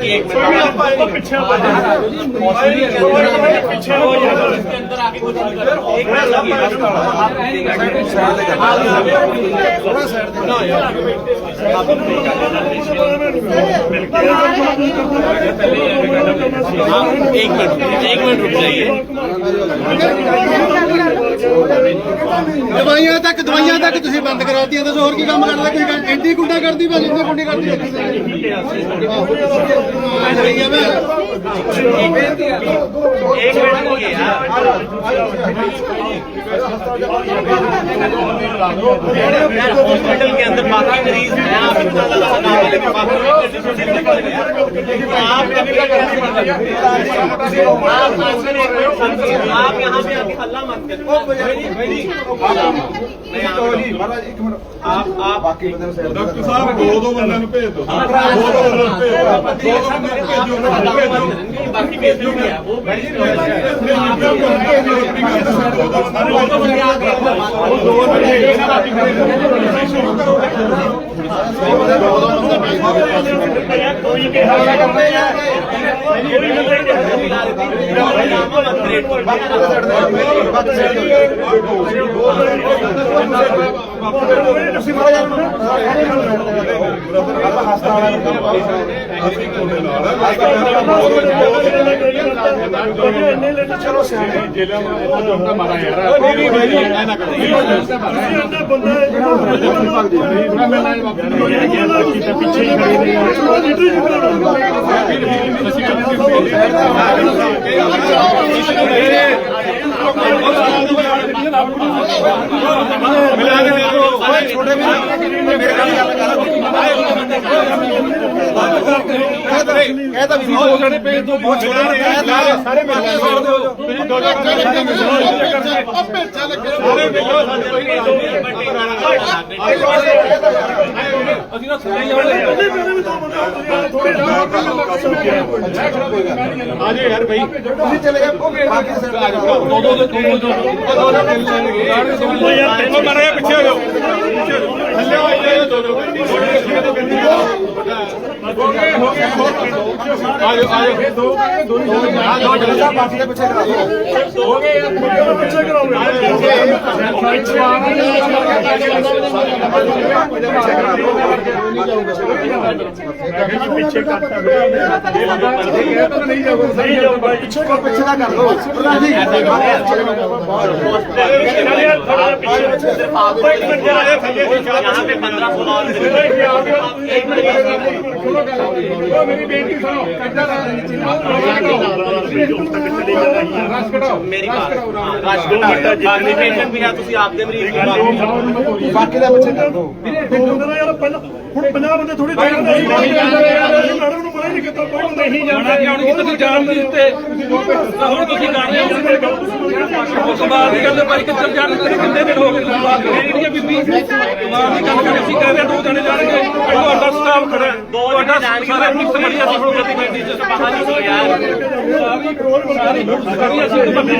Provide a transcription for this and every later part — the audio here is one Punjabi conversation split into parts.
ਪਿੱਛੇ ਹੋ ਜਾ ਪਿੱਛੇ ਹੋ ਜਾ एक मिनट एक मिनट रुक जाइए ਦਵਾਈਆਂ ਤੱਕ ਦਵਾਈਆਂ ਤੱਕ ਤੁਸੀਂ ਬੰਦ ਕਰਾਤੀਆਂ ਦੱਸੋ ਹੋਰ ਕੀ ਕੰਮ ਕਰਦਾ ਕੋਈ ਗੱਲ ਐਂਟੀ ਗੁੰਡਾ ਕਰਦੀ ਬਸ ਇੰਨੀ ਗੁੰਡੀ ਕਰਦੀ एक हॉस्पिटल के अंदर बाकी मरीज़ हैं आप इतना ज़्यादा लेकिन आप आप यहाँ पे आके हल्ला मत करें आप आप डॉक्टर साहब दो दो बंदों को भेज दो दो दो बंदों को भेज दो भेजो ਬਾਕੀ ਭੇਜ ਲੂਗੇ ਉਹ ਭੇਜ ਲੂਗੇ ਉਹ ਤੋਂ ਬਗੈਰ ਆ। ਗਿਆ ਉਹ ਦੋ ਵਜੇ ਇਹਨਾਂ ਦਾ ਸ਼ੁਰੂ ਕਰੋ। ਕੋਈ ਕਿਹਾ ਕਰਦੇ ਆ। ਕੋਈ ਨਹੀਂ ਕਰਦੇ ਚਲੋ ਸਿਆਣੇ ਜੇਲ੍ਹਾਂ ਨੂੰ ਮਾਰਾ ਯਾਰ ਨਹੀਂ ਭਾਈ ਐ ਨਾ ਕਰੋ ਪਿੱਛੇ ਹੀ ਖੜੇ ਇਹ ਤਾਂ ਵੀ ਹੋ ਜਾਣੇ ਪੇਜ ਤੋਂ ਬਹੁਤ ਛੋਟੇ ਨੇ ਸਾਰੇ ਮਿਲ ਛੋੜ ਦਿਓ ਅਸੀਂ ਨਾ ਸਾਰੇ ਜਾਣੇ ਆਜੋ ਯਾਰ ਭਾਈ ਤੁਸੀਂ ਚਲੇ ਗਏ ਬਾਕੀ ਸਿਰ ਦੋ ਦੋ ਦੋ ਦੋ ਦੋ ਯਾਰ ਉਹ ਮਾਰਾ ਪਿੱਛੇ ਹੋ ਜਾਓ। ਹੋ ਥੱਲੇ ਹੋ ਜਾਓ ਦੋ ਦੋ ਆਜੋ ਆਜੋ ਦੋ ਦੋ ਜਣੇ ਸਾਹਿਬ ਬਾਕੀ ਦੇ ਪਿੱਛੇ ਕਰਾ ਦਿਓ। ਪਿੱਛੇ ਕਰਾਓ। ਪਿੱਛੇ ਕਰ ਜਾਊਗਾ ਪਿੱਛੇ ਕਰ ਪਿੱਛੇ ਦਾ ਕਰ ਦਿਓ ਪ੍ਰਧਾਨ ਜੀ ਨਾਲੇ ਯਾਰ ਥੋੜਾ ਪਿੱਛੇ ਸਿਰਫ ਆਪ ਇੱਕ ਮਿੰਟ ਜਰਾ ਥੱਲੇ यहाँ पे पंद्रह सोलह और एक ਮੇਰੀ ਬੇਨਤੀ ਸੁਣੋ मेरी बात हाँ, राजकोट बाकी पेशेंट भी है ਤੁਸੀਂ ਆਪਦੇ ਮਰੀਜ਼ ਨੂੰ ਬਾਕੀ ਬਾਕੀ ਦਾ ਪਿੱਛੇ ਕਰ ਦਿਓ ਦੋ ਬੰਦੇ ਦਾ ਯਾਰ ਪਹਿਲਾਂ ਹੁਣ 50 ਬੰਦੇ ਥੋੜੀ ਦੇਰ ਨਹੀਂ ਮੈਡਮ ਨੂੰ ਮਨਾ ਨਹੀਂ ਕੀਤਾ ਕੋਈ ਨਹੀਂ ਜਾਣਦਾ ਕਿਉਂ ਤੁਸੀਂ ਜਾਣ ਨਹੀਂ ਦਿੱਤੇ ਹੁਣ ਤੁਸੀਂ ਕਰ ਰਹੇ ਹੋ। ਤੋਂ ਬਾਅਦ ਦੀ ਗੱਲ ਭਾਈ ਕਿੱਧਰ ਜਾਣ ਦੇ ਕਿੰਨੇ ਦਿਨ ਹੋ ਗਏ ਹੈ ਬੀਬੀ ਮਾਂ ਦੀ ਗੱਲ ਕਰ ਅਸੀਂ ਕਹਿ ਰਹੇ ਦੋ ਜਣੇ ਜਾਣਗੇ ਤੁਹਾਡਾ ਸਟਾਫ ਖੜਾ ਹੈ ਦੋ ਤੁਹਾਡਾ ਜਣੇ ਸਾਰੇ ਮਿਕਸ ਬੜੀ ਅਸੀਂ ਹੁਣ ਚ ਬਾਹਰ ਨਿਕਲ ਯਾਰ। ਸਾਰੀ ਸਾਰੀ ਅਸੀਂ ਤਾਂ ਬੰਦੀ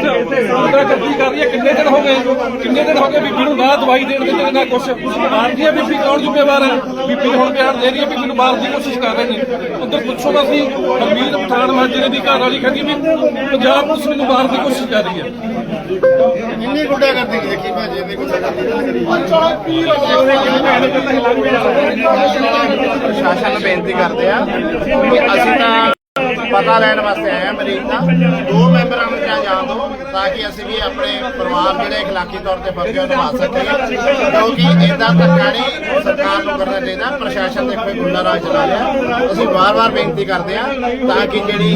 ਉਹਦਾ ਗੱਡੀ ਕਰ ਰਹੀ ਹੈ ਕਿੰਨੇ ਦਿਨ ਹੋ ਗਏ? ਕਿੰਨੇ ਦਿਨ ਹੋ ਗਏ ਬੀਬੀ ਨੂੰ ਨਾ ਦਵਾਈ ਦੇਣ ਦੇ ਨਾ ਕੁਛ? ਮਾਰਦੀ ਹੈ ਬੀਬੀ ਕੌਣ ਜ਼ਿੰਮੇਵਾਰ ਹੈ? ਬੀਬੀ ਹੁਣ ਬਿਆਨ ਦੇ ਰਹੀ ਹੈ ਬੀਬੀ ਨੂੰ ਮਾਰਨ ਦੀ ਕੋਸ਼ਿਸ਼ ਕਰ ਰਹੇ ਨੇ। ਉਧਰ ਪੁੱਛੋ ਤਾਂ ਅਸੀਂ ਹਰਮੀਤ ਪਠਾਨ ਮਾਜਰੇ ਦੀ ਘਰ ਵਾਲੀ ਕਹਿੰਦੀ ਵੀ ਪੰਜਾਬ ਪੁਲਿਸ ਮੈਨੂੰ ਮਾਰਨ ਦੀ ਕੋਸ਼ਿਸ਼ ਕਰ ਰਹੀ ਹੈ। ਇੰਨੀ ਗੁੰਡਾ ਕਰਦੀ ਦੇਖੀ ਭਾਜੀ, ਇੰਨੀ ਗੁੰਡਾ ਕਰਦੀ ਪ੍ਰਸ਼ਾਸਨ ਨੂੰ ਬੇਨਤੀ ਕਰਦੇ ਆ ਕਿ ਅਸੀਂ ਤਾਂ ਪਤਾ ਲੈਣ ਵਾਸਤੇ ਆਏ ਆ ਮਰੀਜ਼ ਦਾ। ਦੋ ਮੈਂਬਰਾਂ ਨੂੰ ਜਾਂ ਜਾਣ ਦੋ, ਤਾਂ ਕਿ ਅਸੀਂ ਵੀ ਆਪਣੇ ਪਰਿਵਾਰ ਜਿਹੜੇ ਇਖਲਾਕੀ ਤੌਰ ਤੇ ਬੱਚਿਆਂ ਨੂੰ ਆ ਸਕੀਏ। ਕਿਉਂਕਿ ਇਹਦਾ ਧੱਕਾ ਨਹੀਂ ਸਰਕਾਰ ਨੂੰ ਕਰਨਾ ਚਾਹੀਦਾ, ਪ੍ਰਸ਼ਾਸਨ ਦੇ ਕੋਈ ਗੁੰਡਾ ਰਾਜ ਚਲਾ ਲਿਆ ਅਸੀਂ ਵਾਰ-ਵਾਰ ਬੇਨਤੀ ਕਰਦੇ ਆ ਤਾਂ ਕਿ ਜਿਹੜੀ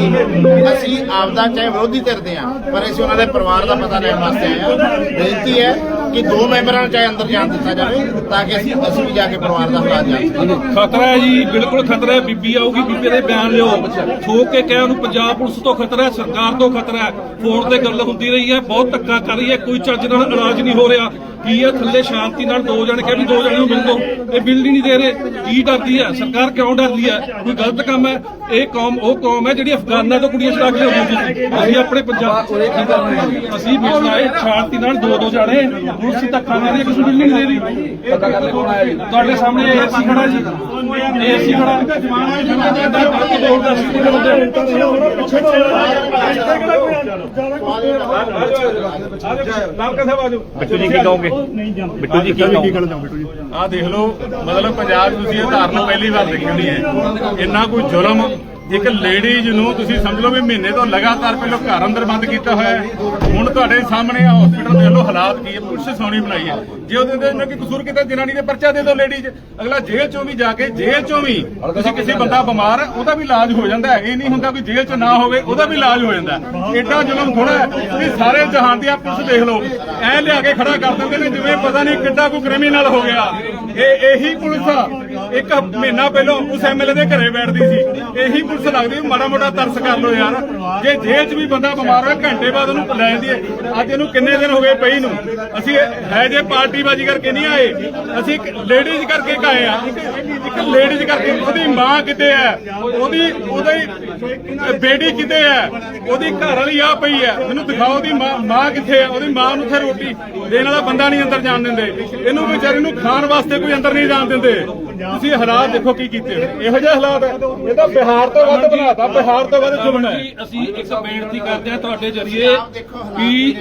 ਅਸੀਂ ਆਪਦਾ ਚਾਹੇ ਵਿਰੋਧੀ ਧਿਰ ਦੇ ਆ ਪਰ ਅਸੀਂ ਉਹਨਾਂ ਦੇ ਪਰਿਵਾਰ ਦਾ ਪਤਾ ਲੈਣ ਵਾਸਤੇ ਆਏ ਆ ਬੇਨਤੀ ਹੈ ਕਿ ਦੋ ਮੈਂਬਰਾਂ ਨੂੰ ਚਾਹੇ ਅੰਦਰ ਜਾਣ ਦਿੱਤਾ ਜਾਵੇ ਤਾਂ ਕਿ ਅਸੀਂ ਅਸੀਂ ਵੀ ਜਾ ਕੇ ਪਰਿਵਾਰ ਦਾ ਹਾਲਾਤ ਜਾਣ ਖਤਰਾ ਹੈ ਜੀ, ਬਿਲਕੁਲ ਖਤਰਾ ਹੈ, ਬੀਬੀ ਆਊਗੀ, ਬੀਬੀ ਦੇ ਬਿਆਨ ਲਿਓ। ਠੋਕ ਕੇ ਕਹਿ ਉਹਨੂੰ ਪੰਜਾਬ ਪੁਲਿਸ ਤੋਂ ਖਤਰਾ ਹੈ, ਸਰਕਾਰ ਤੋਂ ਖਤਰਾ ਹੈ। ਫੋਨ ਤੇ ਗੱਲ ਹੁੰਦੀ ਰਹੀ ਹੈ, ਬਹੁਤ ਧੱਕਾ ਕਰ ਰਹੀ ਹੈ, ਕੋਈ ਚੱਜ ਨਾਲ ਇਲਾਜ ਨਹੀਂ ਹੋ ਰਿਹਾ। ਕੀ ਆ? ਥੱਲੇ ਸ਼ਾਂਤੀ ਨਾਲ ਦੋ ਜਣ ਕਿਹਾ ਵੀ ਦੋ ਜਣੇ ਨੂੰ ਮਿਲ। ਲਓ ਇਹ ਬਿਲ ਹੀ ਨਹੀਂ ਦੇ ਰਹੇ। ਕੀ ਡਰਦੀ ਆ? ਸਰਕਾਰ ਕਿਉਂ ਡਰਦੀ ਆ? ਕੋਈ ਗਲਤ ਕੰਮ ਹੈ ਇਹ ਕੌਮ ਉਹ ਕੌਮ ਹੈ ਜਿਹੜੀ ਅਫਗਾਨਾਂ ਤੋਂ ਕੁੜੀਆਂ ਛਡਾ ਕੇ ਲਿਆਉਂਦੀ ਸੀ। ਅਸੀਂ ਆਪਣੇ ਪੰਜਾਬ ਅਸੀਂ ਮਿਲਣਾ ਹੈ ਸ਼ਾਂਤੀ ਨਾਲ ਦੋ ਦੋ ਜਾਣੇ। ਹੁਣ ਅਸੀਂ ਧੱਕਾ ਮਾਰਿਆ ਕਿਸੇ ਬਿਲ ਨਹੀਂ ਦੇ ਰਹੀ। ਧੱਕਾ ਕਰ ਕੌਣ ਆਇਆ ਜੀ? ਤੁਹਾਡੇ ਸਾਹਮਣੇ ਏਸੀ ਖੜਾ ਜੀ। ਏਸੀ ਖੜਾ। ਬਾਕੀ ਦੋ ਦਸ ਕਿੰਨੇ ਬੰਦੇ ਬਿੱਟੂ ਜੀ ਕੀ ਕਹੋਗੇ? ਬਿੱਟੂ ਜੀ ਕੀ ਕਹੋਗੇ? ਆ ਦੇਖ ਲਓ ਮਤਲਬ ਪੰਜਾਬ 'ਚ ਤੁਸੀਂ ਇਹ ਧਾਰਨ ਪਹਿਲੀ ਵਾਰ ਦੇਖੀ ਹੋਣੀ ਹੈ। ਇੰਨਾ ਕੋਈ ਜ਼ੁਲਮ ਇੱਕ ਲੇਡੀਜ਼ ਨੂੰ ਤੁਸੀਂ ਸਮਝ ਲਓ ਵੀ ਮਹੀਨੇ ਤੋਂ ਲਗਾਤਾਰ ਪਹਿਲਾਂ ਘਰ ਅੰਦਰ ਬੰਦ ਕੀਤਾ ਹੋਇਆ ਹੁਣ ਤੁਹਾਡੇ ਸਾਹਮਣੇ ਆ ਹਸਪੀਟਲ ਦੇ ਲੋ ਹਾਲਾਤ ਕੀ ਹੈ? ਪੁਲਿਸ ਸੌਣੀ ਬਣਾਈ ਹੈ। ਜੇ ਉਹਦੇ ਤੇ ਇਹਨਾਂ ਕੀ ਕਸੂਰ ਕੀਤਾ, ਜਨਾਨੀ ਦੇ ਪਰਚਾ ਦੇ ਦਿਓ ਲੇਡੀਜ਼ ਅਗਲਾ ਜੇਲ੍ਹ ਚੋਂ ਵੀ ਜਾ ਕੇ, ਜੇਲ੍ਹ ਚੋਂ ਵੀ ਤੁਸੀਂ ਕਿਸੇ ਬੰਦਾ ਬਿਮਾਰ ਹੈ ਉਹਦਾ ਵੀ ਇਲਾਜ ਹੋ ਜਾਂਦਾ ਹੈ। ਇਹ ਨਹੀਂ ਹੁੰਦਾ ਵੀ ਜੇਲ੍ਹ 'ਚ ਨਾ ਹੋਵੇ, ਉਹਦਾ ਵੀ ਇਲਾਜ ਹੋ ਜਾਂਦਾ ਹੈ। ਐਡਾ ਜ਼ੁਲਮ ਥੋੜਾ ਹੈ ਵੀ ਸਾਰੇ ਜਹਾਨ ਦੀ ਆ ਪੁਲਿਸ ਦੇਖ ਲਓ। ਐ ਲਿਆ ਕੇ ਖੜਾ ਕਰ ਦਿੰਦੇ ਨੇ, ਜਿਵੇਂ ਪਤਾ ਨਹੀਂ ਕਿੱਡਾ ਕੋਈ ਕ੍ਰਿਮੀਨਲ ਹੋ ਗਿਆ। ਇਹ ਇਹੀ ਪੁਲਿਸ ਆ। ਇੱਕ ਮਹੀਨਾ ਪਹਿਲਾਂ ਉਸ ਐਮਐਲਏ ਦੇ ਘਰੇ ਬੈਠਦੀ ਸੀ। ਇਹੀ ਪੁਲਿਸ ਲੱਗਦੀ ਮਾੜਾ ਮੋਟਾ ਤਰਸ ਕਰ ਲੋ ਯਾਰ। ਜੇ ਜੇਲ੍ਹ 'ਚ ਵੀ ਬੰਦਾ ਬਿਮਾਰ ਹੋਇਆ, ਘੰਟੇ ਬਾਅਦ ਉਹਨੂੰ ਲੈ ਜਾਂਦੀ ਹੈ ਅੱਜ ਇਹਨੂੰ ਕਿੰਨੇ ਦਿਨ ਹੋ ਗਏ ਪਈ ਨੂੰ? ਅਸੀਂ ਹੈ ਜੇ ਪਾਰਟੀਬਾਜ਼ੀ ਕਰਕੇ ਨਹੀਂ ਆਏ, ਅਸੀਂ ਇੱਕ ਲੇਡੀਜ਼ ਕਰਕੇ ਆਏ ਆ। ਇੱਕ ਲੇਡੀਜ਼ ਕਰਕੇ ਉਹਦੀ ਮਾਂ ਕਿਤੇ ਹੈ? ਉਹਦੀ ਉਹਦੀ ਬੇਟੀ ਕਿਤੇ ਹੈ? ਉਹਦੀ ਘਰ ਵਾਲੀ ਆ ਪਈ ਹੈ। ਮੈਨੂੰ ਦਿਖਾਓ ਉਹਦੀ ਮਾਂ ਕਿੱਥੇ ਹੈ? ਉਹਦੀ ਮਾਂ ਨੂੰ ਉੱਥੇ ਰੋਟੀ ਦੇਣ ਵਾਲਾ ਬੰਦਾ ਨਹੀਂ ਅੰਦਰ ਜਾਣ ਦਿੰਦੇ। ਇਹਨੂੰ ਵਿਚਾਰੀ ਨੂੰ ਖਾਣ ਵਾਸਤੇ ਕੋਈ ਅੰਦਰ ਨਹੀਂ ਜਾਣ ਦਿੰਦੇ। ਤੁਸੀਂ ਹਾਲਾਤ ਦੇਖੋ ਕੀ ਕੀਤੇ ਹੋਏ। ਇਹੋ ਜਿਹੇ ਹਾਲਾਤ ਹੈ। ਇਹ ਤਾਂ ਬਿਹਾਰ ਤੋਂ ਵੱਧ ਬਣਾਤਾ ਬਿਹਾਰ ਤੋਂ ਵੱਧ ਜ਼ੁਲਮ ਹੈ। ਜੀ ਅਸੀਂ ਇੱਕ ਬੇਨਤੀ ਕਰਦੇ ਹਾਂ ਤੁਹਾਡੇ ਜਰੀਏ ਵੀ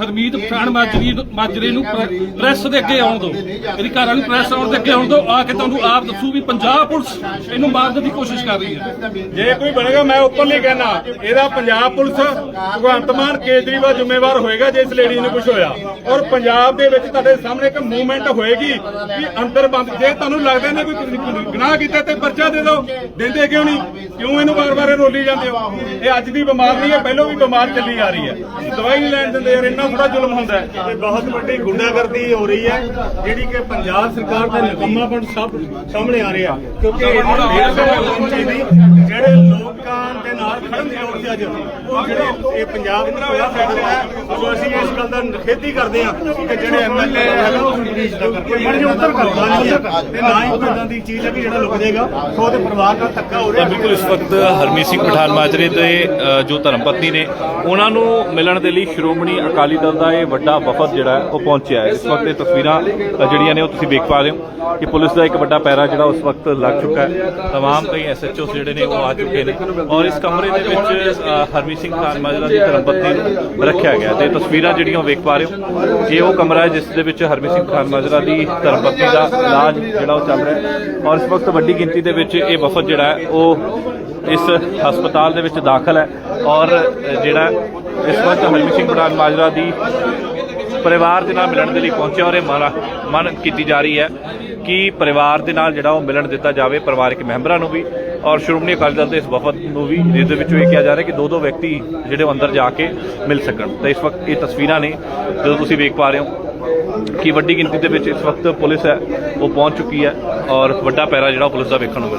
ਹਰਮੀਤ ਪਠਾਨ ਮਾਜਰੀ ਮਾਜਰੇ ਨੂੰ ਪ੍ਰ- ਪ੍ਰੈਸ ਦੇ ਅੱਗੇ ਆਉਣ ਦਿਓ। ਇਹਦੀ ਘਰ ਵਾਲੀ ਪ੍ਰੈਸ ਆਉਣ ਦੇ ਅੱਗੇ ਆਉਣ ਦਿਓ। ਆ ਕੇ ਤੁਹਾਨੂੰ ਆਪ ਦੱਸੂ ਵੀ ਪੰਜਾਬ ਪੁਲਿਸ ਇਹਨੂੰ ਮਾਰਨ ਦੀ ਕੋਸ਼ਿਸ਼ ਕਰ ਰਹੀ ਹੈ। ਜੇ ਕੋਈ ਬਣੇਗਾ ਮੈਂ ਓਪਨਲੀ ਕਹਿਣਾ ਇਹਦਾ ਪੰਜਾਬ ਪੁਲਿਸ ਭਗਵੰਤ ਮਾਨ ਕੇਜਰੀਵਾਲ ਜ਼ਿੰਮੇਵਾਰ ਹੋਏਗਾ ਜੇ ਇਸ ਲੇਡੀ ਨੂੰ ਕੁਝ ਹੋਇਆ। ਔਰ ਪੰਜਾਬ ਦੇ ਵਿੱਚ ਤੁਹਾਡੇ ਸਾਹਮਣੇ ਇੱਕ ਮੂਵਮੈਂਟ ਹੋਏਗੀ ਵੀ ਅੰਦਰ ਬੰਦ। ਜੇ ਤੁਹਾਨੂੰ ਲੱਗਦਾ ਨਾ ਕੋਈ ਗੁਨਾਹ ਕੀਤਾ ਤੇ ਪਰਚਾ ਦੇ ਦਿਓ। ਦਿੰਦੇ ਕਿਉਂ ਨਹੀਂ? ਕਿਉਂ ਇਹਨੂੰ ਵਾਰ-ਵਾਰ ਰੋਲੀ ਜਾਂਦੇ ਹੋ? ਇਹ ਅੱਜ ਦੀ ਬਿਮਾਰ ਨਹੀਂ ਹੈ ਪਹਿਲਾਂ ਵੀ ਬਿਮਾਰ ਚੱਲੀ ਆ ਰਹੀ ਹੈ। ਦਵਾਈ ਨਹੀਂ ਲੈਣ ਦਿੰਦੇ ਯਾਰ ਇੰਨਾ ਥੋੜਾ ਜ਼ੁਲਮ ਹੁੰਦਾ ਹੈ। ਇਹ ਬਹੁਤ ਵੱਡੀ ਗੁੰਡਾਗਰਦੀ ਹੋ ਰਹੀ ਹੈ ਜਿਹੜੀ ਕਿ ਪੰਜਾਬ ਸਰਕਾਰ ਦਾ ਨਿਕੰਮਾਪਣ ਸਭ ਸਾਹਮਣੇ ਆ ਰਿਹਾ ਕਿਉਂਕਿ ਜਿਹੜੇ ਲੋਕਾਂ ਦੇ ਨਾਲ ਖੜਨ ਦੀ ਲੋੜ ਸੀ ਅੱਜ ਉਹ ਜਿਹੜੇ ਇਹ ਪੰਜਾਬ ਵਿੱਚ ਹੋਇਆ ਫੈਸਲਾ ਹੈ ਸੋ ਅਸੀਂ ਇਸ ਗੱਲ ਦਾ ਨਿਖੇਧੀ ਕਰਦੇ ਹਾਂ ਕਿ ਜਿਹੜੇ ਐਮਐਲਏ ਹੈਗਾ ਉਹ ਰਿਲੀਜ਼ ਨਾ ਕਰਕੇ ਮਰਜ਼ੀ ਉੱਤਰ ਕਰਦਾ ਨਹੀਂ ਹੈ ਤੇ ਨਾ ਹੀ ਕੋਈ ਦੀ ਚੀਜ਼ ਹੈ ਕਿ ਜਿਹੜਾ ਲੁਕ ਜਾਏਗਾ ਸੋ ਉਹਦੇ ਪਰਿਵਾਰ ਨਾਲ ਧੱਕਾ ਹੋ ਰਿਹਾ ਬਿਲਕੁਲ ਇਸ ਵਕਤ ਹਰਮੀਤ ਸਿੰਘ ਪਠਾਨ ਮਾਜਰੇ ਦੇ ਜੋ ਧਰਮ ਪਤਨੀ ਨੇ ਉਹਨਾਂ ਨੂੰ ਮਿਲਣ ਦੇ ਲਈ ਸ਼੍ਰੋਮਣੀ ਅਕਾਲੀ ਦਲ ਦਾ ਇਹ ਵੱਡਾ ਵਫਦ ਜਿਹੜਾ ਹੈ ਉਹ ਪਹੁੰਚਿਆ ਹੈ। ਇਸ ਵਕਤ ਇਹ ਤਸਵੀਰਾਂ ਜਿਹੜੀਆਂ ਨੇ ਉਹ ਤੁਸੀਂ ਵੇਖ ਪਾ ਰਹੇ ਹੋ ਕਿ ਪੁਲਿਸ ਦਾ ਇੱਕ ਵੱਡਾ ਪੈਰਾ ਜਿਹੜਾ ਉਸ ਵਕਤ ਲੱਗ ਚੁੱਕਾ ਹੈ। ਤਮਾਮ ਕਈ ਐਸਐਚਓ ਜਿਹੜੇ ਨੇ ਉਹ ਆ ਚੁੱਕੇ ਨੇ। ਔਰ ਇਸ ਕਮਰੇ ਦੇ ਵਿੱਚ ਹਰਮੀਤ ਸਿੰਘ ਪਠਾਨ ਮਾਜਰਾ ਦੀ ਧਰਮਪਤਨੀ ਨੂੰ ਰੱਖਿਆ ਗਿਆ ਤੇ ਤਸਵੀਰਾਂ ਜਿਹੜੀਆਂ ਉਹ ਵੇਖ ਪਾ ਰਹੇ ਹੋ। ਇਹ ਉਹ ਕਮਰਾ ਹੈ, ਜਿਸ ਦੇ ਵਿੱਚ ਹਰਮੀਤ ਸਿੰਘ ਪਠਾਨ ਮਾਜਰਾ ਦੀ ਧਰਮਪਤਨੀ ਦਾ ਇਲਾਜ ਜਿਹੜਾ ਉਹ ਚੱਲ ਰਿਹਾ ਔਰ ਇਸ ਵਕਤ ਵੱਡੀ ਗਿਣਤੀ ਦੇ ਵਿੱਚ ਇਹ ਵਫਦ ਜਿਹੜਾ ਹੈ, ਉਹ ਇਸ ਹਸਪਤਾਲ ਦੇ ਵਿੱਚ ਦਾਖਲ ਹੈ। ਔਰ ਜਿਹੜਾ ਇਸ ਵਕਤ ਹਰਮੀਤ ਸਿੰਘ ਪਠਾਨ ਮਾਜਰਾ ਦੀ ਪਰਿਵਾਰ ਦੇ ਨਾਲ ਮਿਲਣ ਦੇ ਲਈ ਪਹੁੰਚਿਆ ਔਰ ਇਹ ਮਨ ਮਨ ਕੀਤੀ ਜਾ ਰਹੀ ਹੈ ਕਿ ਪਰਿਵਾਰ ਦੇ ਨਾਲ ਜਿਹੜਾ ਉਹ ਮਿਲਣ ਦਿੱਤਾ ਜਾਵੇ ਪਰਿਵਾਰਕ ਮੈਂਬਰਾਂ ਨੂੰ ਵੀ ਔਰ ਸ਼੍ਰੋਮਣੀ ਅਕਾਲੀ ਦਲ ਦੇ ਇਸ ਵਫਦ ਨੂੰ ਵੀ, ਜਿਸ ਦੇ ਵਿੱਚੋਂ ਇਹ ਕਿਹਾ ਜਾ ਰਿਹਾ ਕਿ ਦੋ ਦੋ ਵਿਅਕਤੀ ਜਿਹੜੇ ਉਹ ਅੰਦਰ ਜਾ ਕੇ ਮਿਲ ਸਕਣ। ਤਾਂ ਇਸ ਵਕਤ ਇਹ ਤਸਵੀਰਾਂ ਨੇ, ਜਦੋਂ ਤੁਸੀਂ ਵੇਖ ਪਾ ਰਹੇ ਹੋ ਕਿ ਵੱਡੀ ਗਿਣਤੀ ਦੇ ਵਿੱਚ ਇਸ ਵਕਤ ਪੁਲਿਸ ਹੈ, ਉਹ ਪਹੁੰਚ ਚੁੱਕੀ ਹੈ ਔਰ ਵੱਡਾ ਪੈਰਾ ਜਿਹੜਾ ਪੁਲਿਸ ਦਾ ਵੇਖਣ ਨੂੰ ਮਿਲ